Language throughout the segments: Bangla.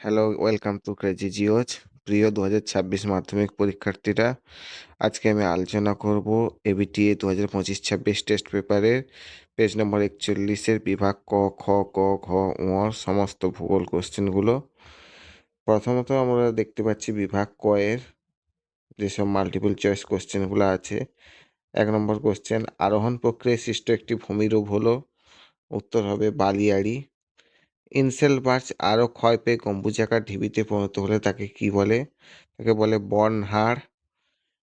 Hello, welcome to crazy জিওজ। প্রিয় ২০২৬ মাধ্যমিক পরীক্ষার্থীরা, আজকে আমি আলোচনা করব এবিটিএ ২০২৫-২৬ টেস্ট পেপারের পেজ নম্বর ৪১ এর বিভাগ ক, খ, গ, ঘ, ঙ সমস্ত ভূগোল কোশ্চেনগুলো। প্রথমত আমরা দেখতে পাচ্ছি বিভাগ ক এর যেসব মাল্টিপল চয়েস কোশ্চেনগুলো আছে। এক নম্বর কোশ্চেন আরোহণ প্রক্রিয়ায় সৃষ্ট একটি ভূমিরূপ হলো উত্তর হবে বালিয়াড়ি। ইনসেলবার্চ আরও ক্ষয় পেয়ে গম্বুজাকার ঢিবিতে পরিণত হলে তাকে কি বলে? তাকে বলে বনহাড়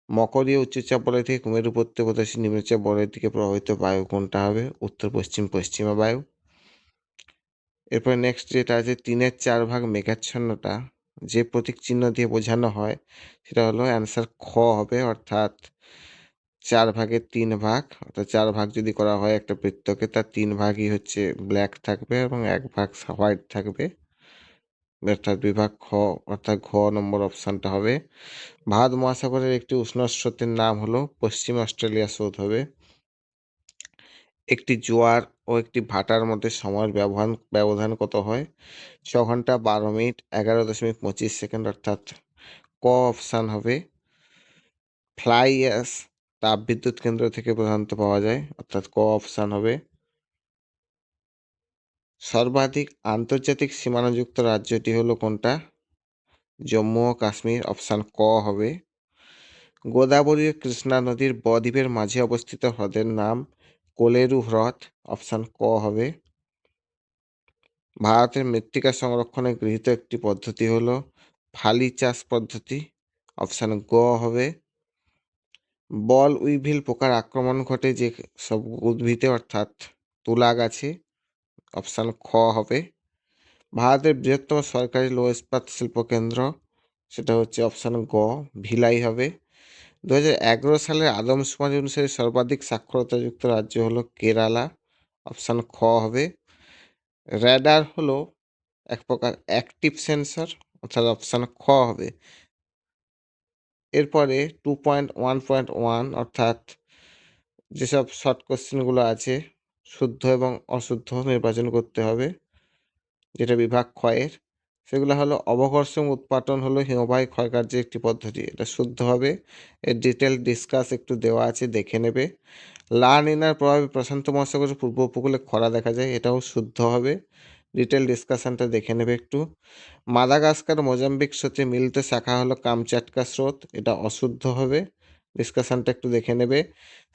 মকরীয় উচ্চচাপ বলয় থেকে কুমের উপত্যকা প্রদেশী নিম্নচাপ বলয়ের দিকে প্রভাবিত বায়ু কোনটা হবে? উত্তর, পশ্চিম, পশ্চিমা বায়ু। এরপরে নেক্সট যেটা আছে, তিনের চার ভাগ মেঘাচ্ছন্নতা। যে প্রতীক চিহ্ন দিয়ে বোঝানো হয়, সেটা হলো অ্যান্সার খ হবে, অর্থাৎ চার ভাগের তিন ভাগ, অর্থাৎ চার ভাগ যদি করা হয় একটা বৃত্তকে, তার তিন ভাগই হচ্ছে ব্ল্যাক থাকবে এবং এক ভাগ হোয়াইট থাকবে। অর্থাৎ বিভাগ খ, অর্থাৎ ঘ নম্বর অপশানটা হবে। ভারত মহাসাগরের একটি উষ্ণ স্রোতের নাম হলো পশ্চিম অস্ট্রেলিয়া স্রোত হবে। একটি জোয়ার ও একটি ভাটার মধ্যে সময়ের ব্যবধান ব্যবধান কত হয়? ছ ঘণ্টা বারো মিনিট, এগারো দশমিক পঁচিশ সেকেন্ড, অর্থাৎ ক অপশান হবে। ফ্লাই অ্যাস তাপবিদ্যুৎ কেন্দ্র থেকে প্রধানত পাওয়া যায়, অর্থাৎ ক অপশান হবে। সর্বাধিক আন্তর্জাতিক সীমানাযুক্ত রাজ্যটি হলো কোনটা? জম্মু ও কাশ্মীর, অপশান ক হবে। গোদাবরী ও কৃষ্ণা নদীর বদ্বীপের মাঝে অবস্থিত হ্রদের নাম কোলেরু হ্রদ, অপশান ক হবে। ভারতের মৃত্তিকা সংরক্ষণে গৃহীত একটি পদ্ধতি হলো ফালি চাষ পদ্ধতি, অপশান গ হবে। বল উইভিল পোকার আক্রমণ ঘটে যে সব উদ্ভিদে, অর্থাৎ তুলা গাছে, অপশান খ হবে। ভারতের বৃহত্তম সরকারি লো ইস্পাত শিল্প কেন্দ্র, সেটা হচ্ছে অপশান গ, ভিলাই হবে। দু হাজার এগারো সালের আদমশুমারি অনুসারে সর্বাধিক সাক্ষরতাযুক্ত রাজ্য হলো কেরালা, অপশান খ হবে। র্যাডার হলো এক প্রকার অ্যাক্টিভ সেন্সর, অর্থাৎ অপশান খ হবে। এরপরে two point one point one অর্থাৎ যেসব শর্ট কোশ্চেনগুলো আছে, শুদ্ধ এবং অশুদ্ধ নির্বাচন করতে হবে, যেটা বিভাগ ক্ষয়ের, সেগুলো হলো অবঘর্ষণ উৎপাটন হলো হিমবাহ ক্ষয়কার্যের একটি পদ্ধতি। এটা শুদ্ধ হবে, এর ডিটেল ডিসকাস একটু দেওয়া আছে, দেখে নেবে। লা নিনার প্রভাবে প্রশান্ত মহাসাগরের পূর্ব উপকূলে খরা দেখা যায়, এটাও শুদ্ধ হবে। ডিটেল ডিসকাশনটা দেখে নেবে একটু। মাদাগাস্কার, মোজাম্বিক স্রোতে মিলতে শাখা হলো কামচাটকা স্রোত, এটা অশুদ্ধ হবে। ডিসকাশনটা একটু দেখে নেবে।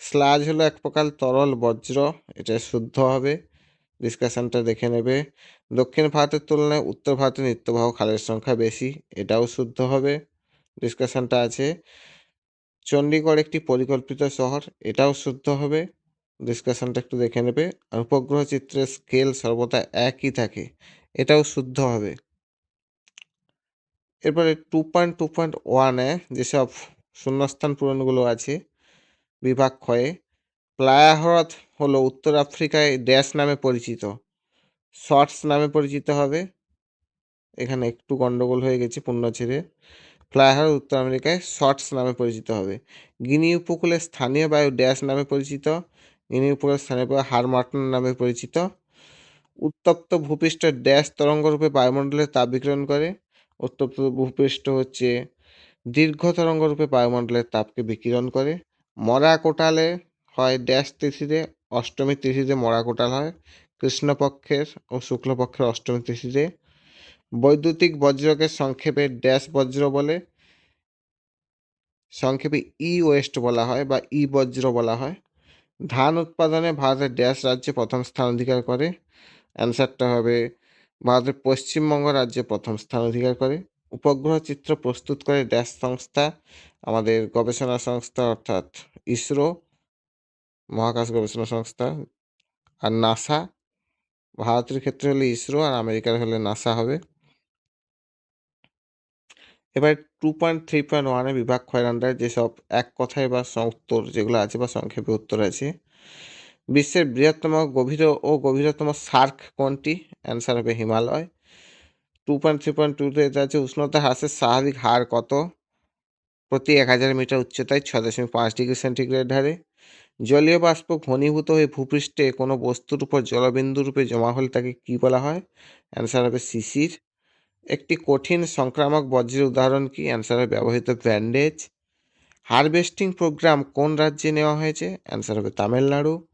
স্লাজ হলো এক প্রকার তরল বজ্র, এটা শুদ্ধ হবে। ডিসকাশনটা দেখে নেবে। দক্ষিণ ভারতের তুলনায় উত্তর ভারতে নিত্যবাহ খালের সংখ্যা বেশি, এটাও শুদ্ধ হবে। ডিসকাশনটা আছে। চণ্ডীগড় একটি পরিকল্পিত শহর, এটাও শুদ্ধ হবে। ডিসকাশনটা একটু দেখে নেবে। আর উপগ্রহ চিত্রের স্কেল সর্বদা একই থাকে, এটাও শুদ্ধ হবে। এরপরে টু পয়েন্ট টু পয়েন্ট ওয়ানে যেসব শূন্যস্থান পূরণগুলো আছে, বিভাগ ক্ষয়ে প্লায়া হ্রদ হলো উত্তর আফ্রিকায় ড্যাশ নামে পরিচিত। শর্টস নামে পরিচিত হবে, এখানে একটু গন্ডগোল হয়ে গেছে পূর্ণ ছেড়ে। প্লায়া হ্রদ উত্তর আমেরিকায় শর্টস নামে পরিচিত হবে। গিনি উপকূলে স্থানীয় বায়ু ড্যাশ নামে পরিচিত গিনি উপকূলের স্থানীয় বায়ু হারমার্টন নামে পরিচিত। উত্তপ্ত ভূপৃষ্ঠ ড্যাশ তরঙ্গরূপে বায়ুমণ্ডলে তাপ বিকিরণ করে। উত্তপ্ত ভূপৃষ্ঠ হচ্ছে দীর্ঘ তরঙ্গরূপে বায়ুমণ্ডলের তাপকে বিকিরণ করে। মরা কোটালে হয় ড্যাশ তিথিতে, অষ্টমী তিথিতে মরা কোটাল হয়। কৃষ্ণপক্ষের ও শুক্লপক্ষের অষ্টমী তিথিতে। বৈদ্যুতিক বজ্রকে সংক্ষেপে ড্যাশ বজ্র বলে। সংক্ষেপে ই ওয়েস্ট বলা হয় বা ই বজ্র বলা হয়। ধান উৎপাদনে ভারতের ড্যাশ রাজ্যে প্রথম স্থান অধিকার করে। অ্যান্সারটা হবে, ভারতের পশ্চিমবঙ্গ রাজ্যে প্রথম স্থান অধিকার করে। উপগ্রহ চিত্র প্রস্তুত করে ড্যাশ সংস্থা, আমাদের গবেষণা সংস্থা অর্থাৎ ইসরো, মহাকাশ গবেষণা সংস্থা আর নাসা। ভারতের ক্ষেত্রে হলে ইসরো আর আমেরিকার হলে নাসা হবে। এবার টু পয়েন্ট থ্রি পয়েন্ট ওয়ানে বিভাগ ক্ষয়ের আন্ডারে যেসব এক কথায় বা উত্তর যেগুলো আছে বা সংক্ষেপে উত্তর আছে, বিশ্বের বৃহত্তম গভীর ও গভীরতম সার্ক কোনটি? অ্যান্সার হবে Himalaya. Two point three point টুতে এটা আছে, উষ্ণতা হ্রাসের স্বাভাবিক হার কত? প্রতি এক হাজার মিটার উচ্চতায় ছ দশমিক পাঁচ ডিগ্রি সেন্টিগ্রেড হারে। জলীয় বাষ্প ঘনীভূত হয়ে ভূপৃষ্ঠে কোনো বস্তুর উপর জলবিন্দু রূপে জমা হলে তাকে কী বলা হয়? অ্যান্সার হবে শিশির একটি কঠিন সংক্রামক বজ্রের উদাহরণ কি? অ্যান্সার হবে ব্যবহৃত ব্যান্ডেজ। হারভেস্টিং প্রোগ্রাম কোন রাজ্যে নেওয়া হয়েছে? অ্যান্সার হবে তামিলনাড়ু।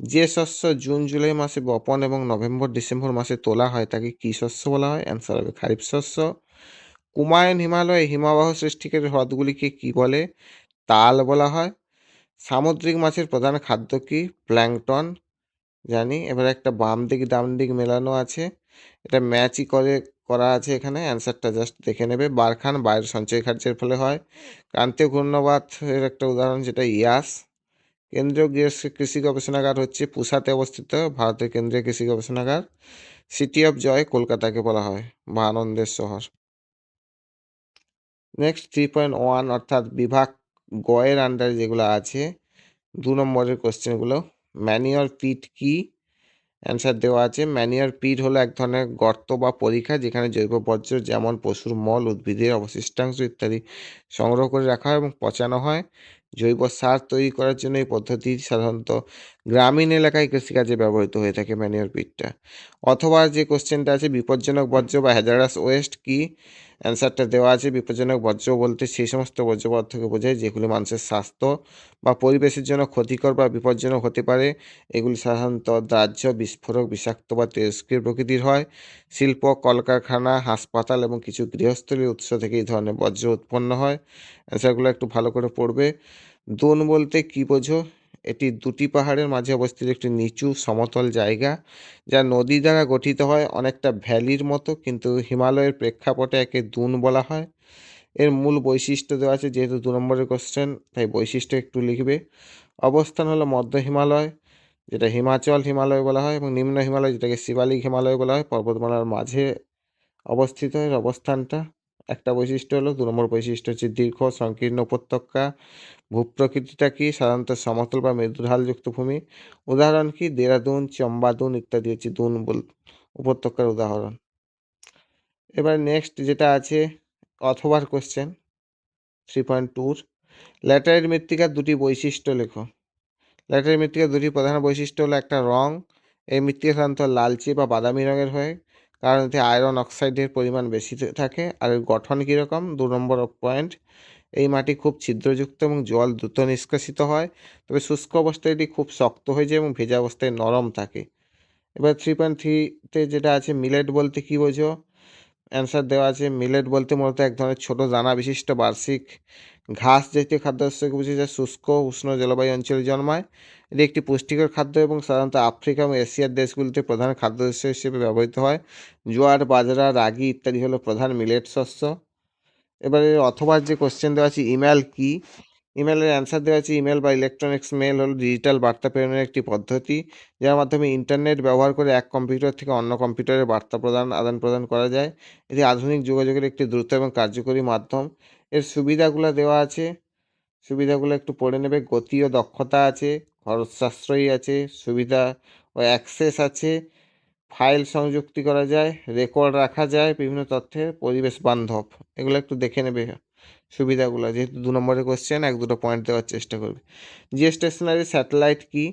যে শস্য জুন, জুলাই মাসে বপন এবং নভেম্বর, ডিসেম্বর মাসে তোলা হয় তাকে কী শস্য বলা হয়? অ্যান্সার হবে খারিফ শস্য। কুমায়ুন হিমালয়ে হিমবাহ সৃষ্টিকারী হ্রদগুলিকে কী বলে? তাল বলা হয়। সামুদ্রিক মাছের প্রধান খাদ্য কি? প্ল্যাংটন। জানি। এবার একটা বাম দিক ডান দিক মেলানো আছে। এটা ম্যাচই করে করা আছে এখানে। অ্যান্সারটা জাস্ট দেখে নেবে। বারখান বায়ুর সঞ্চয় কার্যের ফলে হয়। ক্রান্তীয় ঘূর্ণবাত এর একটা উদাহরণ যেটা ইয়াস। কেন্দ্রীয় কৃষি গবেষণাগার হচ্ছে পুসাতে অবস্থিত, ভারতের কেন্দ্রীয় কৃষি গবেষণাগার। সিটি অফ জয় কলকাতাকে বলা হয় বা আনন্দের শহর। নেক্সট থ্রি পয়েন্ট ওয়ান অর্থাৎ বিভাগ গয়ের আন্ডারে যেগুলো আছে, দু নম্বরের কোশ্চেনগুলো ম্যানিওর পিট কি? অ্যান্সার দেওয়া আছে ম্যানিওর পিট হলো এক ধরনের গর্ত বা পরীক্ষা যেখানে জৈব বর্জ্য যেমন পশুর মল, উদ্ভিদের অবশিষ্টাংশ ইত্যাদি সংগ্রহ করে রাখা হয় এবং পচানো হয়। জৈব সার তৈরি করার জন্য এই পদ্ধতি সাধারণত গ্রামীণ এলাকায় কৃষিকাজে ব্যবহৃত হয়ে থাকে ম্যানিওর পিটটা। অথবা যে কোশ্চেনটা আছে, বিপজ্জনক বর্জ্য বা হ্যাজারাস ওয়েস্ট কি? অ্যান্সারটা দেওয়া আছে, বিপজ্জনক বর্জ্য বলতে সেই সমস্ত বর্জ্য পদার্থকে বোঝায় যেগুলি মানুষের স্বাস্থ্য বা পরিবেশের জন্য ক্ষতিকর বা বিপজ্জনক হতে পারে। এগুলি সাধারণত দাহ্য বিস্ফোরক, বিষাক্ত বা তেজস্ক্রিয় প্রকৃতির হয়। শিল্প, কলকারখানা, হাসপাতাল এবং কিছু গৃহস্থলীর উৎস থেকে এই ধরনের বর্জ্য উৎপন্ন হয়। অ্যান্সারগুলো একটু ভালো করে পড়বে। দোন বলতে কী বোঝো? এটি দুটি পাহাড়ের মাঝে অবস্থিত একটি নিচু সমতল জায়গা, যা নদী দ্বারা গঠিত হয়, অনেকটা ভ্যালির মতো, কিন্তু হিমালয়ের প্রেক্ষাপটে একে দুন বলা হয়। এর মূল বৈশিষ্ট্য দেওয়া আছে, যেহেতু দু নম্বরের কোশ্চেন তাই বৈশিষ্ট্য একটু লিখবে। অবস্থান হলো মধ্য হিমালয়, যেটা হিমাচল হিমালয় বলা হয়, এবং নিম্ন হিমালয়, যেটাকে শিবালিক হিমালয় বলা হয়। পর্বতমালার মাঝে অবস্থিত এর অবস্থানটা। একটা বৈশিষ্ট্য হলো, দু নম্বর বৈশিষ্ট্য হচ্ছে দীর্ঘ, সংকীর্ণ উপত্যকা, ভূপ্রকৃতিটা কি? সাধারণত সমতল বা মৃদু ঢালযুক্ত ভূমি। উদাহরণ কি? দেরাদুন, চম্বাদুন ইত্যাদি হচ্ছে দুন উপত্যকার উদাহরণ। এবার নেক্সট যেটা আছে অথবার কোশ্চেন থ্রি পয়েন্ট টুর ল্যাটারের মৃত্তিকার দুটি বৈশিষ্ট্য লেখো। ল্যাটারের মৃত্তিকার দুটি প্রধান বৈশিষ্ট্য হলো, একটা রং, এই মৃত্তিকা সাধারণত লালচে বা বাদামি রঙের হয়। কারণ এতে আয়রন অক্সাইডের পরিমাণ বেশি থাকে। আর গঠন কীরকম? দু নম্বর পয়েন্ট এই মাটি খুব ছিদ্রযুক্ত এবং জল দ্রুত নিষ্কাশিত হয়। তবে শুষ্ক অবস্থায় এটি খুব শক্ত হয়ে যায় এবং ভেজা অবস্থায় নরম থাকে। এবার থ্রি পয়েন্ট থ্রিতে যেটা আছে মিলেট বলতে কী বোঝো? অ্যান্সার দেওয়া আছে মিলেট বলতে মূলত এক ধরনের ছোটো দানা বিশিষ্ট বার্ষিক ঘাস জাতীয় খাদ্যশস্যকে বুঝে যা শুষ্ক, উষ্ণ জলবায়ু অঞ্চলে জন্মায়। এটি একটি পুষ্টিকর খাদ্য এবং সাধারণত আফ্রিকা এবং এশিয়ার দেশগুলিতে প্রধান খাদ্যশস্য হিসেবে ব্যবহৃত হয়। জোয়ার, বাজরা, রাগি ইত্যাদি হলো প্রধান মিলেট শস্য। এবারে অথবা যে কোশ্চেন দেওয়া আছে, ইমেল কি? ইমেলের অ্যান্সার দেওয়া আছে, ইমেল বা ইলেকট্রনিক্স মেল হলো ডিজিটাল বার্তা প্রেরণের একটি পদ্ধতি, যার মাধ্যমে ইন্টারনেট ব্যবহার করে এক কম্পিউটার থেকে অন্য কম্পিউটারে বার্তা প্রদান আদান প্রদান করা যায়। এটি আধুনিক যোগাযোগের একটি দ্রুত এবং কার্যকরী মাধ্যম। এর সুবিধাগুলো দেওয়া আছে। সুবিধাগুলো একটু পড়ে নেবে। গতি ও দক্ষতা আছে খরচ সাশ্রয়ী আছে, সুবিধা ও অ্যাক্সেস আছে। ফাইল সংযুক্তি করা যায় রেকর্ড রাখা যায় বিভিন্ন তথ্যের, পরিবেশ বান্ধব। এগুলো একটু দেখে নেবে সুবিধাগুলো। যেহেতু দু নম্বরের কোশ্চেন এক দুটো পয়েন্ট দেওয়ার চেষ্টা করবে। জিও স্টেশনারি স্যাটেলাইট কী?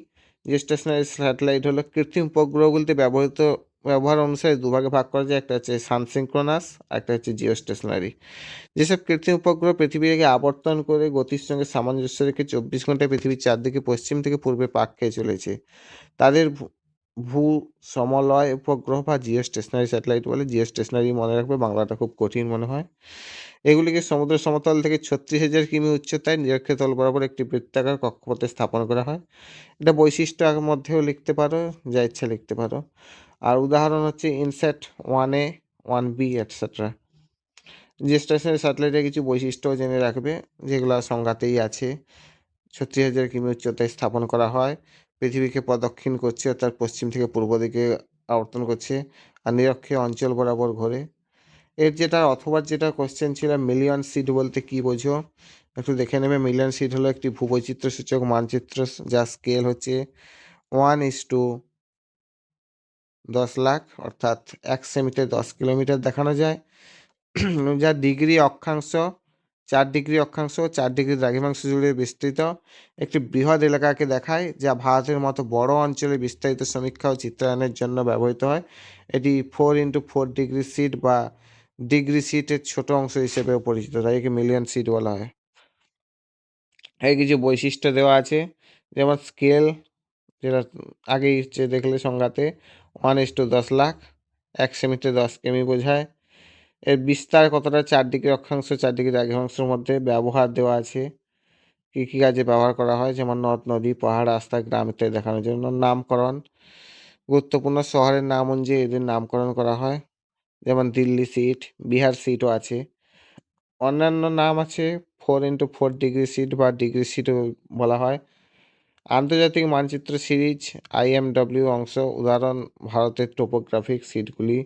জিও স্টেশনারি স্যাটেলাইট হলো কৃত্রিম উপগ্রহগুলিতে ব্যবহৃত ব্যবহার অনুসারে দুভাগে ভাগ করা যায়। একটা হচ্ছে সানসিঙ্ক্রোনাস একটা হচ্ছে জিও স্টেশনারি যেসব কৃত্রিম উপগ্রহ পৃথিবীকে আবর্তন করে গতির সঙ্গে সামঞ্জস্য রেখে চব্বিশ ঘন্টায় পৃথিবীর চারদিকে পশ্চিম থেকে পূর্বে পাক খেয়ে চলেছে। তাদের ভূ- সমলয় উপগ্রহ বা জিও স্টেশনারি স্যাটেলাইট বলে জিও স্টেশনারি মনে রাখবে, বাংলাটা খুব কঠিন মনে হয়। এগুলিকে সমুদ্র সমতল থেকে ছত্রিশ হাজার কিমি উচ্চতায় নিরক্ষতল বরাবর একটি বৃত্তাকার কক্ষপথে স্থাপন করা হয়। এটা বৈশিষ্ট্যের মধ্যেও লিখতে পারো, যা ইচ্ছা লিখতে পারো। উদাহরণ হচ্ছে INSAT one A one B etcetera স্টেশনের স্যাটেলাইটের কিছু বৈশিষ্ট্য জেনে রাখবে, যেগুলো সংজ্ঞাতেই আছে। ছত্রিশ হাজার কিমি উচ্চতায় স্থাপন করা হয়, পৃথিবীকে প্রদক্ষিণ করছে অর্থাৎ পশ্চিম থেকে পূর্ব দিকে আবর্তন করছে, আর নিরক্ষে অঞ্চল বরাবর ঘোরে। এর যেটা অথবা যেটা কোশ্চেন ছিল মিলিয়ন সিট বলতে কি বোঝো? একটু দেখে নেবে মিলিয়ন সিট হলো একটি ভূবৈচিত্র্য সূচক মানচিত্র, যা স্কেল হচ্ছে ওয়ান ইস টু দশ লাখ, অর্থাৎ এক সেমিতে দশ কিলোমিটার দেখানো যায়। যা ডিগ্রি অক্ষাংশ, চার ডিগ্রি অক্ষাংশ চার ডিগ্রি দ্রাঘিমাংশ জুড়ে বিস্তৃত। একটি বৃহৎ এলাকাকে দেখায়, যা ভারতের মতো বড় অঞ্চলে বিস্তারিত সমীক্ষা ও চিত্রায়নের জন্য ব্যবহৃত হয়। এটি four into four degree sheet বা ডিগ্রি সিটের ছোট অংশ হিসেবেও পরিচিত তাই একে মিলিয়ন সিট বলা হয়। এর কিছু বৈশিষ্ট্য দেওয়া আছে, যেমন স্কেল যেটা আগেই দেখলে সংজ্ঞাতে। ওয়ান ইস টু দশ লাখ, এক সেমিতে দশ কেমি বোঝায়। এর বিস্তার কতটা? চারদিকে অক্ষাংশ, চারদিকে দ্রাঘিমাংশের মধ্যে ব্যবহার দেওয়া আছে। কী কী কাজে ব্যবহার করা হয়? যেমন নদ, নদী, পাহাড়, রাস্তা, গ্রাম ইত্যাদি দেখানোর জন্য নামকরণ। গুরুত্বপূর্ণ শহরের নাম অনুযায়ী এদের নামকরণ করা হয়। যেমন দিল্লি সিট, বিহার সিটও আছে। অন্যান্য নাম আছে four into four degree sheet বা ডিগ্রি সিটও বলা হয়। আন্তর্জাতিক মানচিত্র সিরিজ আইএমডব্লিউ অংশ, উদাহরণ, ভারতের টোপোগ্রাফিক সিটগুলি।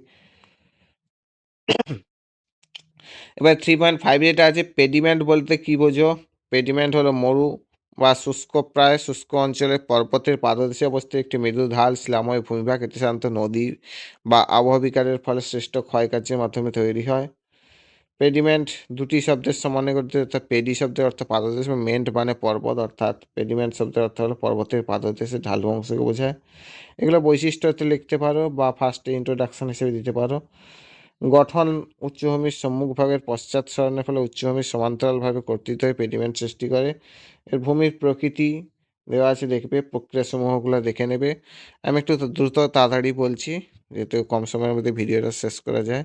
এবার থ্রি পয়েন্ট ফাইভ যেটা আছে পেডিমেন্ট বলতে কি বোঝো? পেডিমেন্ট হলো মরু বা শুষ্ক প্রায়, শুষ্ক অঞ্চলে পর্বতের পাদদেশে অবস্থিত একটি মৃদু ঢাল, শিলাময় ভূমিভাগ এটি সাধারণত নদী বা আবহাওয়া বিকারের ফলে শ্রেষ্ঠ ক্ষয়কার্যের মাধ্যমে তৈরি হয়। পেডিমেন্ট দুটি শব্দের সমন্বয় করতে অর্থাৎ পেডি শব্দের অর্থ পাদদেশ এবং মেন্ট মানে পর্বত, অর্থাৎ পেডিমেন্ট শব্দের অর্থ হলো পর্বতের পাদদেশে ঢালু অংশকে বোঝায়। এগুলো বৈশিষ্ট্যতে লিখতে পারো বা ফার্স্টে ইন্ট্রোডাকশন হিসেবে দিতে পারো। গঠন উচ্চভূমির সম্মুখভাগের পশ্চাৎ সরণের ফলে উচ্চভূমির সমান্তরালভাবে কর্তৃত হয়ে পেডিমেন্ট সৃষ্টি করে। এর ভূমির প্রকৃতি দেওয়া আছে দেখবে প্রক্রিয়াসমূহগুলো দেখে নেবে। আমি একটু দ্রুত তাড়াতাড়ি বলছি, যেহেতু কম সময়ের মধ্যে ভিডিওটা শেষ করা যায়।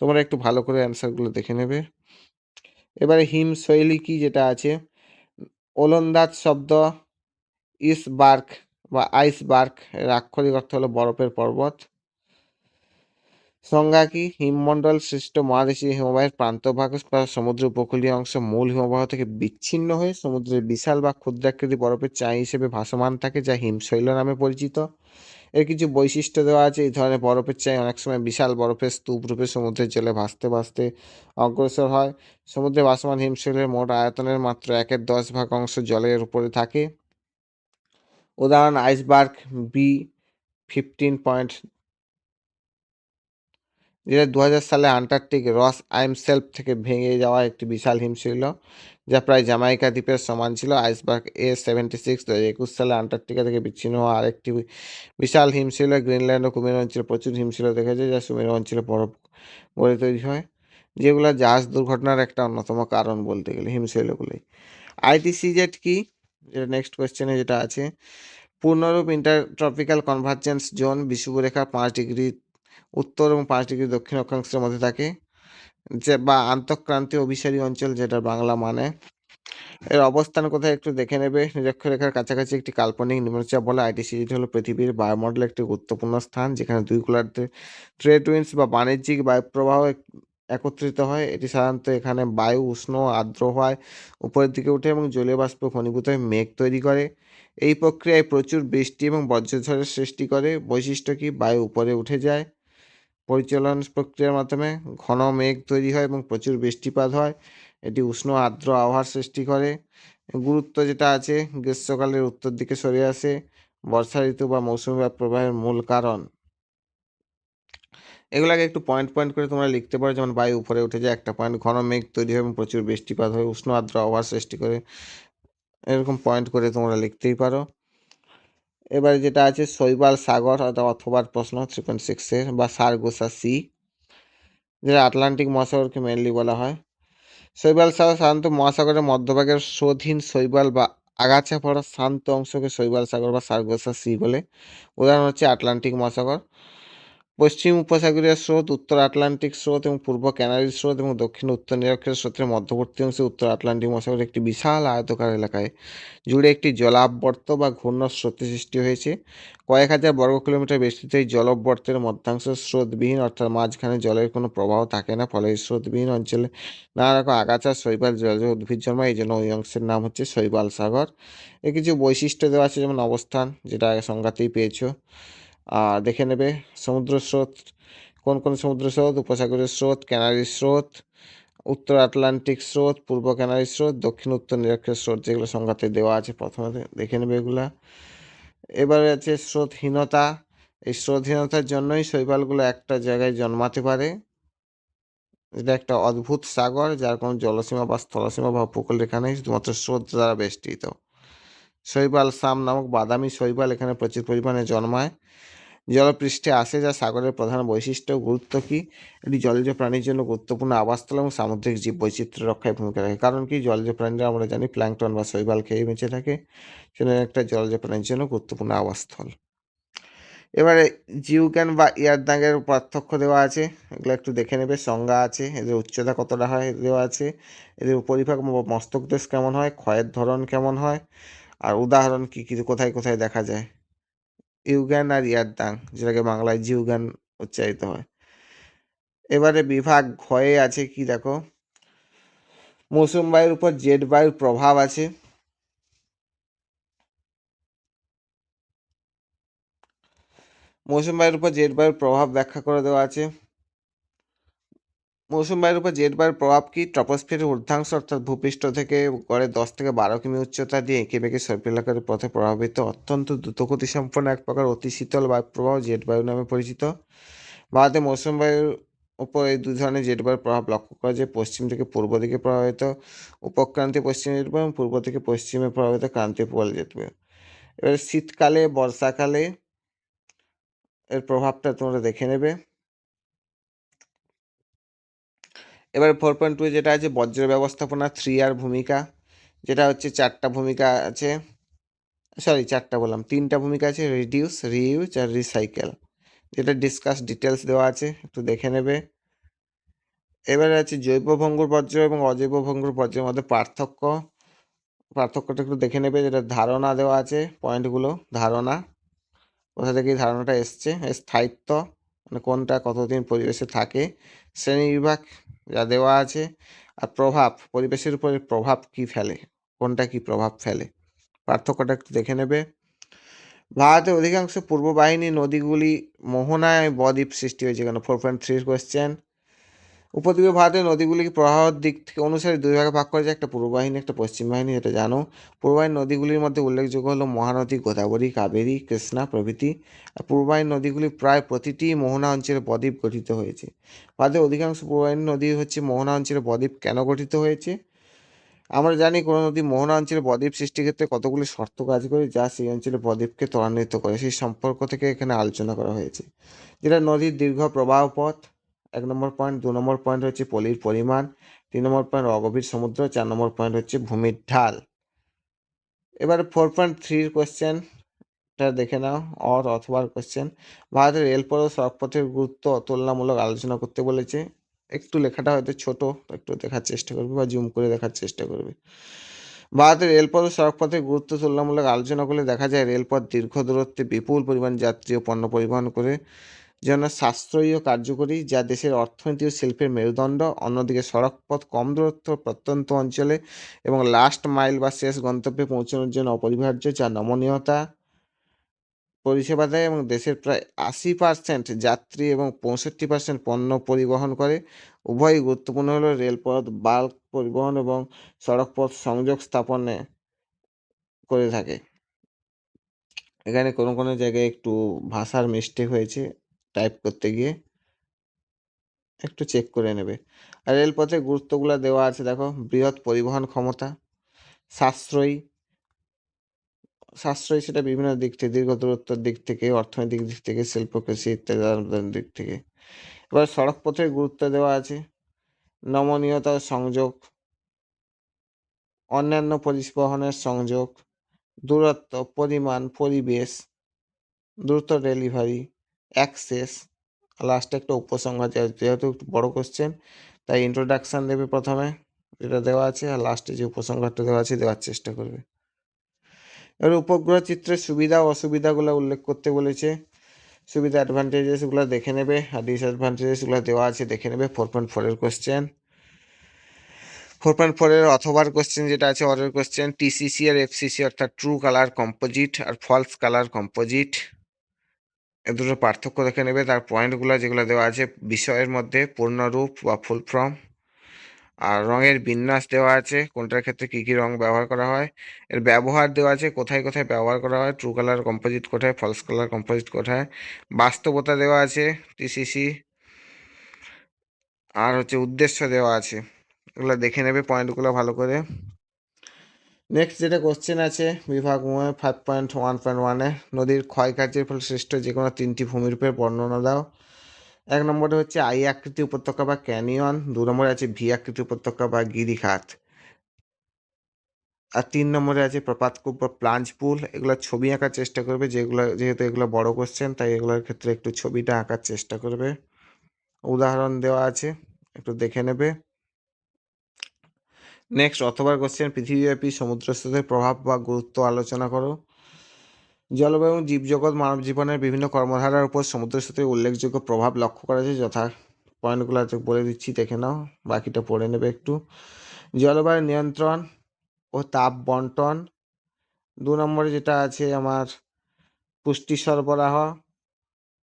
তোমরা একটু ভালো করে অ্যান্সারগুলো দেখে নেবে। এবারে হিমশৈলী কি যেটা আছে? ওলন্দাজ শব্দ ইসবার্গ বা আইসবার্গ এর আক্ষরিক অর্থ হলো বরফের পর্বত। সংজ্ঞা কি হিমমণ্ডল সৃষ্ট মহাদেশীয় হিমবাহের প্রান্তভাগ বা সমুদ্র উপকূলীয় অংশ মূল হিমবাহ থেকে বিচ্ছিন্ন হয়ে সমুদ্রের বিশাল বা ক্ষুদ্রাকৃতি বরফের চাই হিসেবে ভাসমান থাকে যা হিমশৈল নামে পরিচিত। এর কিছু বৈশিষ্ট্য দেওয়া আছে। এই ধরনের বরফের চাই অনেক সময় বিশাল বরফের স্তূপ রূপে সমুদ্রের জলে ভাসতে ভাসতে অগ্রসর হয়। সমুদ্রে ভাসমান হিমশৈলের মোট আয়তনের মাত্র একের দশ ভাগ অংশ জলের উপরে থাকে। উদাহরণ, আইসবার্গ বি ফিফটিন পয়েন্ট যেটা দু হাজার সালে আন্টার্কটিক রস আইমসেলফ থেকে ভেঙে যাওয়া একটি বিশাল হিমশৈল যা প্রায় জামাইকা দ্বীপের সমান ছিল। আইসবার্গ এ সেভেন্টি সিক্স একুশ সালে আন্টার্কটিকা থেকে বিচ্ছিন্ন হওয়া আরেকটি বিশাল হিমশৈল গ্রিনল্যান্ড ও কুমেরু অঞ্চলে প্রচুর হিমশৈল দেখা যায় যা সুমেরু অঞ্চলে বরফ গড়ে তৈরি হয়, যেগুলো জাহাজ দুর্ঘটনার একটা অন্যতম কারণ বলতে গেলে হিমশৈলগুলোই আইটিসিজেড কি? যেটা নেক্সট কোয়েশ্চেনে যেটা আছে, পূর্ণরূপ ইন্টার ট্রপিক্যাল কনভার্জেন্স জোন বিষুবরেখা পাঁচ ডিগ্রি উত্তর এবং পাঁচ ডিগ্রি দক্ষিণ অক্ষাংশের মধ্যে থাকে, যে বা আন্তঃক্রান্তীয় অভিসারী অঞ্চল যেটা বাংলা মানে। এর অবস্থান কোথায় একটু দেখে নেবে। নিরক্ষরেখার কাছাকাছি একটি কাল্পনিক নিম্নচাপ বলে আইটিসিজিট হলো পৃথিবীর বায়ুমণ্ডলের একটি গুরুত্বপূর্ণ স্থান, যেখানে দুই গোলার্ধে ট্রেড উইন্স বা বাণিজ্যিক বায়ুপ্রবাহ এক- একত্রিত হয়। এটি সাধারণত এখানে বায়ু, উষ্ণ, আর্দ্র হয় উপরের দিকে উঠে এবং জলীয় বাষ্প ঘনীভূত হয়ে মেঘ তৈরি করে। এই প্রক্রিয়ায় প্রচুর বৃষ্টি এবং বজ্রঝড়ের সৃষ্টি করে। বৈশিষ্ট্য কি? বায়ু উপরে উঠে যায়। পরিচালন প্রক্রিয়ার মাধ্যমে ঘন মেঘ তৈরি হয় এবং প্রচুর বৃষ্টিপাত হয়। এটি উষ্ণ আর্দ্র আবহাওয়ার সৃষ্টি করে। গুরুত্ব যেটা আছে, গ্রীষ্মকালের উত্তর দিকে সরে আসে। বর্ষা ঋতু বা মৌসুমী বা প্রবাহের মূল কারণ। এগুলাকে একটু পয়েন্ট পয়েন্ট করে তোমরা লিখতে পারো। যেমন বায়ু উপরে উঠে যায়, একটা পয়েন্ট ঘন মেঘ তৈরি হয় এবং প্রচুর বৃষ্টিপাত হয়, উষ্ণ আর্দ্র আবহাওয়ার সৃষ্টি করে। এরকম পয়েন্ট করে তোমরা লিখতেই পারো। এবারে যেটা আছে শৈবাল সাগর অথবা প্রশ্ন থ্রি পয়েন্ট সিক্সের বা সারগোসা সি, যেটা আটলান্টিক মহাসাগরকে মেনলি বলা হয়। শৈবাল সাগর সাধারণত মহাসাগরের মধ্যভাগের স্বধীন শৈবাল বা আগাছা পড়া শান্ত অংশকে শৈবাল সাগর বা সারগোসা সি বলে। উদাহরণ হচ্ছে আটলান্টিক মহাসাগর। পশ্চিম উপসাগরীয় স্রোত, উত্তর আটলান্টিক স্রোত এবং পূর্ব ক্যানারি স্রোত এবং দক্ষিণ উত্তর নিরক্ষের স্রোতের মধ্যবর্তী অংশে উত্তর আটলান্টিক মহাসাগরের একটি বিশাল আয়তকার এলাকায় জুড়ে একটি জলাবর্ত বা ঘূর্ণ স্রোতের সৃষ্টি হয়েছে। কয়েক হাজার বর্গ কিলোমিটার বিস্তৃত এই জলবর্তের মধ্যাংশ স্রোতবিহীন, অর্থাৎ মাঝখানে জলের কোনো প্রবাহ থাকে না, ফলে এই স্রোতবিহীন অঞ্চলে নানা রকম আগাছা, শৈবাল, জলজ উদ্ভিদ জন্মায়, এই জন্য ওই অংশের নাম হচ্ছে শৈবাল সাগর। এর কিছু বৈশিষ্ট্য দেওয়া আছে, যেমন অবস্থান, যেটা আগে সংজ্ঞাতেই পেয়েছ। দেখে নেবে। সমুদ্র স্রোত, কোন কোন সমুদ্র স্রোত? উপসাগরের স্রোত, ক্যানারি স্রোত, উত্তর আটলান্টিক স্রোত, পূর্ব ক্যানারি স্রোত, দক্ষিণ উত্তর নিরক্ষের স্রোত যেগুলো সংঘাতে দেওয়া আছে প্রথমে দেখে নেবে এগুলা। এবারে আছে স্রোতহীনতা। এই স্রোতহীনতার জন্যই শৈবালগুলো একটা জায়গায় জন্মাতে পারে। এটা একটা অদ্ভুত সাগর, যার কোনো জলসীমা বা স্থলসীমা বা উপকূল রেখা নেই, শুধুমাত্র স্রোত দ্বারা বেষ্টিত। শৈবাল সাম নামক বাদামি শৈবাল এখানে প্রচুর পরিমাণে জন্মায়। জলপৃষ্ঠে আসে, যা সাগরের প্রধান বৈশিষ্ট্য। গুরুত্ব কী? এটি জলজ প্রাণীর জন্য গুরুত্বপূর্ণ আবাসস্থল এবং সামুদ্রিক জীব বৈচিত্র্য রক্ষায় ভূমিকা রাখে। কারণ কি? জলজ প্রাণীরা আমরা জানি প্ল্যাংটন বা শৈবাল খেয়ে বেঁচে থাকে সেটা একটা জলজ প্রাণীর জন্য গুরুত্বপূর্ণ আবাসস্থল। এবারে জিউজ্ঞান বা ইয়ারদাঙ্গের পার্থক্য দেওয়া আছে, এগুলো একটু দেখে নেবে। সংজ্ঞা আছে, এদের উচ্চতা কতটা হয় দেওয়া আছে, এদের উপরিভাগ মস্তক দেশ কেমন হয়, ক্ষয়ের ধরন কেমন হয় আর উদাহরণ কি কি, কোথায় কোথায় দেখা যায়? ইউজ্ঞান আর ইয়ারদাং, যেটাকে বাংলায় জিউজ্ঞান উচ্চারিত হয়। এবারে বিভাগ ঘয়ে আছে কি দেখো? মৌসুম বায়ুর উপর জেট বায়ুর প্রভাব আছে। মৌসুম বায়ুর উপর জেট বায়ুর প্রভাব ব্যাখ্যা করে দেওয়া আছে। মৌসুম বায়ুর উপর জেট বায়ুর প্রভাব কি? ট্রপোস্ফিয়ারের ঊর্ধ্বাংশ অর্থাৎ ভূপৃষ্ঠ থেকে গড়ে দশ থেকে বারো কিমি উচ্চতা দিয়ে এঁকে বেঁকে সর্প এলাকার পথে প্রভাবিত। অত্যন্ত দ্রুতগতি সম্পন্ন এক প্রকার অতি শীতল বায়ু প্রবাহ জেট বায়ু নামে পরিচিত। ভারতে মৌসুম বায়ুর উপর এই দুই ধরনের জেট বায়ুর প্রভাব লক্ষ্য করা যায়। পশ্চিম থেকে পূর্ব দিকে প্রভাবিত উপক্রান্তি পশ্চিম জেট বায়ু পূর্ব থেকে পশ্চিমে প্রভাবিত ক্রান্তীয় প্রবল জেট বায়ু। এবার শীতকালে, বর্ষাকালে এর প্রভাবটা তোমরা দেখে নেবে। এবার ফোর পয়েন্ট টু যেটা আছে, বজ্র ব্যবস্থাপনা থ্রি আর ভূমিকা, যেটা হচ্ছে চারটা ভূমিকা আছে সরি চারটা বললাম, তিনটা ভূমিকা আছে রিডিউস রিইউজ আর রিসাইকেল যেটা ডিসকাস ডিটেলস দেওয়া আছে, একটু দেখে নেবে। এবারে আছে জৈব ভঙ্গুর বজ্র এবং অজৈব ভঙ্গুর বজ্রের মধ্যে পার্থক্য, পার্থক্যটা একটু দেখে নেবে, যেটা ধারণা দেওয়া আছে পয়েন্টগুলো ধারণা, কোথা থেকে এই ধারণাটা এসছে স্থায়িত্ব মানে কোনটা কতদিন পরিবেশে থাকে শ্রেণি বিভাগ যা দেওয়া আছে আর প্রভাব, পরিবেশের উপরে প্রভাব কি ফেলে? কোনটা কি প্রভাব ফেলে? পার্থক্যটা একটু দেখে নেবে। ভারতের অধিকাংশ পূর্ব বাহিনী নদীগুলি মোহনায় বদ্বীপ সৃষ্টি হয়েছে, কেন? ফোর পয়েন্ট থ্রি কোয়েশ্চেন উপদ্বীপীয় ভারতের নদীগুলিকে প্রবাহের দিক থেকে অনুসারে দুই ভাগে ভাগ করা যায়, একটা পূর্ব বাহিনী একটা পশ্চিম বাহিনী এটা জানো। পূর্ব বাহিনী নদীগুলির মধ্যে উল্লেখযোগ্য হলো মহানদী, গোদাবরী, কাবেরী, কৃষ্ণা প্রভৃতি। আর পূর্ব বাহিনী নদীগুলি প্রায় প্রতিটি মোহনা অঞ্চলে বদ্বীপ গঠিত হয়েছে। ভারতের অধিকাংশ পূর্ব বাহিনী নদী হচ্ছে মোহনা অঞ্চলে বদ্বীপ কেন গঠিত হয়েছে? আমরা জানি কোনো নদী মোহনা অঞ্চলে বদ্বীপ সৃষ্টির ক্ষেত্রে কতগুলি শর্ত কাজ করে যা সেই অঞ্চলে বদ্বীপকে ত্বরান্বিত করে। সেই সম্পর্ক থেকে এখানে আলোচনা করা হয়েছে। যেটা নদীর দীর্ঘ প্রবাহ পথ এক নম্বর পয়েন্ট দু নম্বর পয়েন্ট হচ্ছে পলির পরিমাণ, তিন নম্বর পয়েন্ট অগভীর সমুদ্র, চার নম্বর পয়েন্ট হচ্ছে ভূমির ঢাল। এবারে ফোর পয়েন্ট থ্রির কোয়েশ্চেনটা দেখে নাও অর অথবার কোয়েশ্চেন ভারতের রেলপথ ও সড়কপথের গুরুত্ব তুলনামূলক আলোচনা করতে বলেছে। একটু লেখাটা হয়তো ছোট একটু দেখার চেষ্টা করবে বা জুম করে দেখার চেষ্টা করবে। ভারতের রেলপথ ও সড়কপথের গুরুত্ব তুলনামূলক আলোচনা করলে দেখা যায় রেলপথ দীর্ঘ দূরত্বে বিপুল পরিমাণ যাত্রী ও পণ্য পরিবহন করে। যেন সাশ্রয়ী ও কার্যকরী, যা দেশের অর্থনীতি ও শিল্পের মেরুদণ্ড। অন্যদিকে সড়কপথ, কম দূরত্ব, প্রত্যন্ত অঞ্চলে এবং লাস্ট মাইল বা শেষ গন্তব্যে পৌঁছানোর জন্য অপরিহার্য, যা নমনীয়তা, পরিষেবা দেয় এবং দেশের প্রায় আশি পার্সেন্ট যাত্রী এবং পঁয়ষট্টি পার্সেন্ট পণ্য পরিবহন করে। উভয়ই গুরুত্বপূর্ণ হলো রেলপথ, বাল্ক পরিবহন এবং সড়কপথ সংযোগ স্থাপনে করে থাকে। এখানে কোনো কোনো জায়গায় একটু ভাষার মিস্টেক হয়েছে। টাইপ করতে গিয়ে একটু চেক করে নেবে। আর রেলপথের গুরুত্বগুলো দেওয়া আছে, দেখো, বৃহৎ পরিবহন ক্ষমতা, সাশ্রয়ী সাশ্রয়ী সেটা বিভিন্ন দিক থেকে, দীর্ঘ দূরত্বের দিক থেকে, অর্থনৈতিক দিক থেকে শিল্প কৃষি ইত্যাদি দিক থেকে। এবার সড়ক পথের গুরুত্ব দেওয়া আছে, নমনীয়তা ও সংযোগ, অন্যান্য পরিবহনের সংযোগ, দূরত্ব, পরিমাণ, পরিবেশ, দ্রুত ডেলিভারি অ্যাক্সেস। লাস্টে একটা উপসংহার যেহেতু বড় কোশ্চেন তাই ইন্ট্রোডাকশান দেবে প্রথমে। যেটা দেওয়া আছে, আর লাস্টে যে উপসংহারটা দেওয়া আছে, দেওয়ার চেষ্টা করবে। এবার উপগ্রহ চিত্রের সুবিধা ও অসুবিধাগুলো উল্লেখ করতে বলেছে। সুবিধা অ্যাডভান্টেজেসগুলো দেখে নেবে, আর ডিসঅ্যাডভান্টেজেসগুলো দেওয়া আছে, দেখে নেবে। ফোর পয়েন্ট ফোরের কোশ্চেন ফোর পয়েন্ট ফোরের অথবার কোশ্চেন যেটা আছে অরের কোশ্চেন টিসিসি আর এফসিসি অর্থাৎ ট্রু কালার কম্পোজিট আর ফলস কালার কম্পোজিট এ দুটোর পার্থক্য দেখে নেবে। তার পয়েন্টগুলো যেগুলো দেওয়া আছে, বিষয়ের মধ্যে পূর্ণরূপ বা ফুল ফর্ম আর রঙের বিন্যাস দেওয়া আছে, কোনটার ক্ষেত্রে কী কী রং ব্যবহার করা হয়, এর ব্যবহার দেওয়া আছে, কোথায় কোথায় ব্যবহার করা হয় ট্রু কালার কম্পোজিট কোথায় ফলস কালার কম্পোজিট কোথায়, বাস্তবতা দেওয়া আছে টিসিসি আর হচ্ছে উদ্দেশ্য দেওয়া আছে। এগুলো দেখে নেবে পয়েন্টগুলো ভালো করে। নেক্সট যেটা কোশ্চেন আছে, বিভাগ ফাইভ পয়েন্ট ওয়ান পয়েন্ট ওয়ানে নদীর ক্ষয়কার্যের ফলে সৃষ্ট যে কোনো তিনটি ভূমিরূপের বর্ণনা দাও। এক নম্বরে হচ্ছে আই আকৃতি উপত্যকা বা ক্যানিয়ন, দু নম্বরে আছে ভি আকৃতি উপত্যকা বা গিরিখাত। আর তিন নম্বরে আছে প্রপাতকূপ বা প্লাঞ্চ পুল, এগুলো ছবি আঁকার চেষ্টা করবে, যেগুলো, যেহেতু এগুলো বড় কোশ্চেন তাই এগুলোর ক্ষেত্রে একটু ছবিটা আঁকার চেষ্টা করবে। উদাহরণ দেওয়া আছে, একটু দেখে নেবে। নেক্সট অথবা কোশ্চেন পৃথিবীব্যাপী সমুদ্র প্রভাব বা গুরুত্ব আলোচনা করো। জলবায়ু জীবজগৎ মানব জীবনের বিভিন্ন কর্মধারার উপর সমুদ্র স্রোতের উল্লেখযোগ্য প্রভাব লক্ষ্য করা যায়, যথা পয়েন্টগুলো বলে দিচ্ছি, দেখে নাও, বাকিটা পড়ে নেবে একটু। জলবায়ু নিয়ন্ত্রণ ও তাপ বন্টন, দু নম্বরে যেটা আছে আমার পুষ্টি সরবরাহ,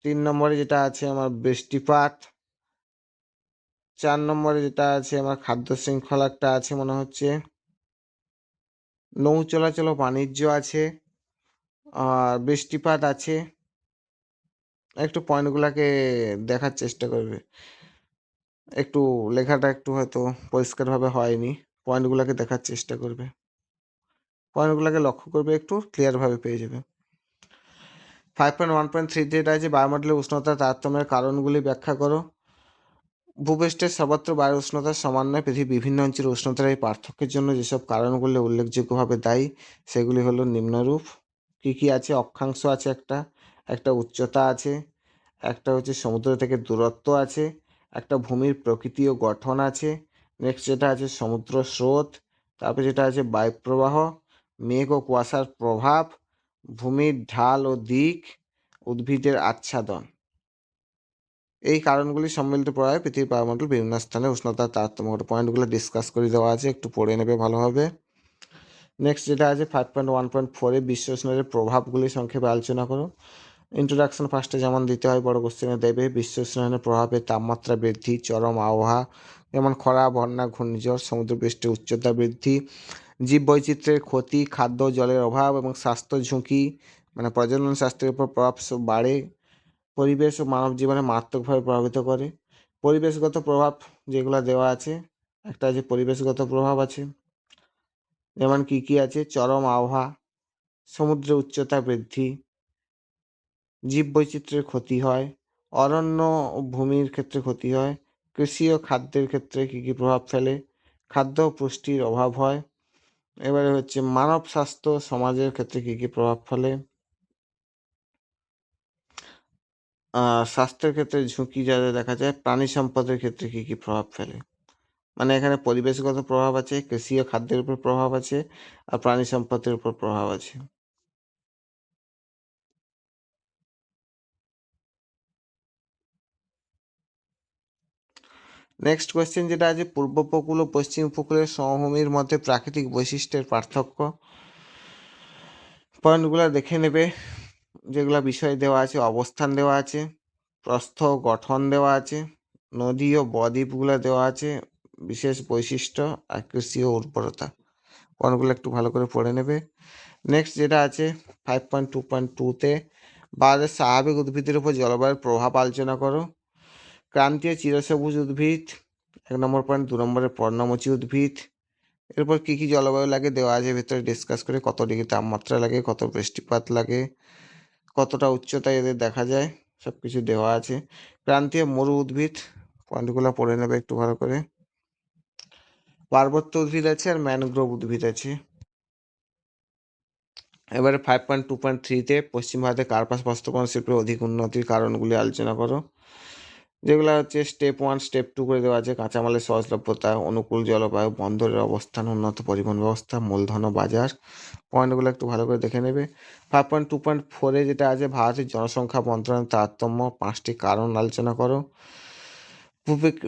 তিন নম্বরে যেটা আছে আমার বৃষ্টিপাত চার নম্বরে যেটা আছে, আমার খাদ্য শৃঙ্খলা একটা আছে, মনে হচ্ছে। নৌ চলাচল বাণিজ্য আছে, আর বৃষ্টিপাত আছে। একটু পয়েন্টগুলোকে দেখার চেষ্টা করবে। একটু লেখাটা একটু হয়তো পরিষ্কারভাবে হয়নি পয়েন্টগুলোকে দেখার চেষ্টা করবে। পয়েন্টগুলোকে লক্ষ্য করবে, একটু ক্লিয়ারভাবে পেয়ে যাবে। Five point one point three যেটা আছে, বায়ুমণ্ডলের উষ্ণতা তারতম্যের কারণগুলি ব্যাখ্যা করো। ভূপৃষ্ঠের সর্বত্র বায়ুর উষ্ণতার সমন্বয়ে পৃথিবীর বিভিন্ন অঞ্চলের উষ্ণতার এই পার্থক্যের জন্য যেসব কারণগুলি উল্লেখযোগ্যভাবে দায়ী, সেগুলি হলো নিম্নরূপ। কী কী আছে? অক্ষাংশ আছে একটা একটা উচ্চতা আছে, একটা হচ্ছে সমুদ্র থেকে দূরত্ব আছে, একটা ভূমির প্রকৃতি ও গঠন আছে নেক্সট যেটা আছে সমুদ্র স্রোত, তারপরে যেটা আছে বায়ুপ্রবাহ, মেঘ ও কুয়াশার প্রভাব, ভূমির ঢাল ও দিক, উদ্ভিদের আচ্ছাদন। এই কারণগুলি সম্মিলিত প্রভাবে পৃথিবীর বায়ুমণ্ডল বিভিন্ন স্থানে উষ্ণতা, তারতম্য পয়েন্টগুলো ডিসকাস করে দেওয়া আছে। একটু পড়ে নেবে ভালোভাবে নেক্সট যেটা আছে ফাইভ পয়েন্ট ওয়ান পয়েন্ট ফোরে বিশ্ব উষ্ণতার প্রভাবগুলি সংক্ষেপে আলোচনা করো ইন্ট্রোডাকশন ফার্স্টে যেমন দিতে হয়, বড় কোশ্চেনে দেবে, বিশ্ব উষ্ণায়নের প্রভাবে তাপমাত্রা বৃদ্ধি, চরম আবহাওয়া, যেমন খরা, বন্যা, ঘূর্ণিঝড় সমুদ্রপৃষ্ঠে উচ্চতা বৃদ্ধি, জীববৈচিত্র্যের ক্ষতি, খাদ্য জলের অভাব এবং স্বাস্থ্য ঝুঁকি মানে প্রজনন স্বাস্থ্যের উপর প্রভাব বাড়ে। পরিবেশ ও মানব জীবনে মারাত্মকভাবে প্রভাবিত করে। পরিবেশগত প্রভাব যেগুলো দেওয়া আছে, একটা আছে পরিবেশগত প্রভাব আছে, যেমন কি কি আছে? চরম আবহাওয়া, সমুদ্র উচ্চতা বৃদ্ধি, জীববৈচিত্র্যের ক্ষতি হয়, অরণ্য ভূমির ক্ষেত্রে ক্ষতি হয়, কৃষি ও খাদ্যের ক্ষেত্রে কী কী প্রভাব ফেলে, খাদ্য পুষ্টির অভাব হয়। এবারে হচ্ছে মানব স্বাস্থ্য সমাজের ক্ষেত্রে কী কী প্রভাব ফেলে। স্বাস্থ্যের ক্ষেত্রে ঝুঁকি যাদের দেখা যায়, প্রাণী সম্পদের ক্ষেত্রে কী কী প্রভাব ফেলে? মানে এখানে পরিবেশগত প্রভাব আছে কৃষি ও খাদ্যের উপর প্রভাব আছে, আর প্রাণী সম্পদের উপর প্রভাব আছে। নেক্সট কোয়েশ্চেন যেটা আছে, পূর্ব উপকূল ও পশ্চিম উপকূলের সমভূমির মধ্যে প্রাকৃতিক বৈশিষ্ট্যের পার্থক্য। পয়েন্টগুলো দেখে নেবে। যেগুলো বিষয় দেওয়া আছে, অবস্থান দেওয়া আছে, প্রস্থ গঠন দেওয়া আছে, নদী ও বদ্বীপগুলো দেওয়া আছে, বিশেষ বৈশিষ্ট্য কৃষি ও উর্বরতা। পয়েন্টগুলো একটু ভালো করে পড়ে নেবে। নেক্সট যেটা আছে ফাইভ পয়েন্ট টু পয়েন্ট টুতে বাজারের স্বাভাবিক উদ্ভিদের উপর জলবায়ুর প্রভাব আলোচনা করো। ক্রান্তীয় চিরসবুজ উদ্ভিদ, এক নম্বর পয়েন্ট দু নম্বরে পর্ণমোচী উদ্ভিদ। এরপর কী কী জলবায়ু লাগে দেওয়া আছে, ভেতরে ডিসকাস করে কত ডিগ্রি তাপমাত্রা লাগে, কত বৃষ্টিপাত লাগে কতটা উচ্চতায় এদের দেখা যায় সব কিছু দেওয়া আছে। ক্রান্তীয় মরু উদ্ভিদ পয়েন্টগুলো পড়ে নেবে একটু ভালো করে। পার্বত্য উদ্ভিদ আছে আর ম্যানগ্রোভ উদ্ভিদ আছে। এবারে ফাইভ পয়েন্ট টু পয়েন্ট থ্রিতে পশ্চিম ভারতে কার্পাস বস্ত্রকরণ শিল্পের অধিক উন্নতির কারণগুলি আলোচনা করো। যেগুলো হচ্ছে স্টেপ ওয়ান স্টেপ টু করে দেওয়া আছে। কাঁচামালের সহজলভ্যতা, অনুকূল জলবায়ু, বন্দরের অবস্থান, উন্নত পরিবহন ব্যবস্থা, মূলধন বাজার। পয়েন্টগুলো একটু ভালো করে দেখে নেবে। ফাইভ পয়েন্ট টু পয়েন্ট ফোরে যেটা আছে, ভারতের জনসংখ্যা বন্টনের তারতম্য। পাঁচটি কারণ আলোচনা করো।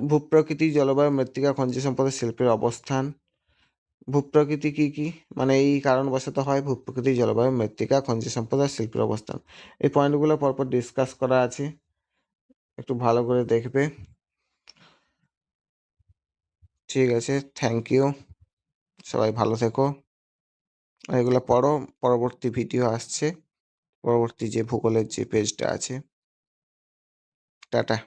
ভূপ্রকৃতি জলবায়ু, মৃত্তিকা, খনিজ সম্পদের শিল্পের অবস্থান। ভূপ্রকৃতি কী কী? মানে এই কারণবশত হয় ভূপ্রকৃতি জলবায়ু, মৃত্তিকা, খনিজ সম্পদ আর শিল্পের অবস্থান। এই পয়েন্টগুলো পরপর ডিসকাস করা আছে। একটু ভালো করে দেখবে। ঠিক আছে থ্যাংক ইউ সবাই ভালো থেকো। এগুলো পড়ো, পরবর্তী ভিডিও আসছে। পরবর্তী যে ভূগোলের যে পেজটা আছে। টাটা।